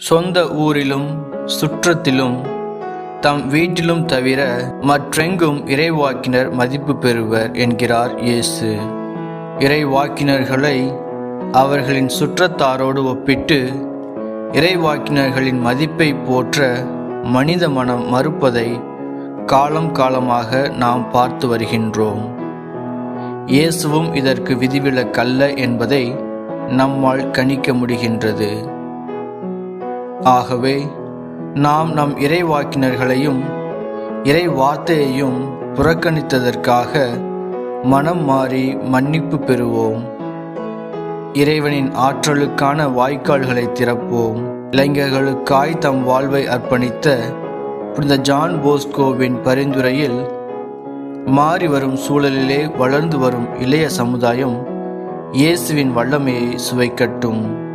சொந்த ஊரிலும் சுற்றத்திலும் தம் வீட்டிலும் தவிர மற்றெங்கும் இறைவாக்கினர் மதிப்பு பெறுவர் என்கிறார் இயேசு. இறைவாக்கினர்களை அவர்களின் சுற்றத்தாரோடு ஒப்பிட்டு இறைவாக்கினர்களின் மதிப்பை போற்ற மனித மனம் மறுப்பதை காலம் காலமாக நாம் பார்த்து வருகின்றோம். இயேசுவும் இதற்கு விதிவிலக்கல்ல என்பதை நம்மால் கணிக்க முடிகின்றது. ஆகவே நாம் நம் இறைவாக்கினர்களையும் இறை வார்த்தையையும் புறக்கணித்ததற்காக மனம் மாறி மன்னிப்பு பெறுவோம். இறைவனின் ஆற்றலுக்கான வாய்க்கால்களை திறப்போம். இளைஞர்களுக்காய் தம் வாழ்வை அர்ப்பணித்த புனித ஜான் போஸ்கோவின் பரிந்துரையில் மாறி வரும் சூழலிலே வளர்ந்து வரும் இளைய சமுதாயம் இயேசுவின் வல்லமையை சுவைக்கட்டும்.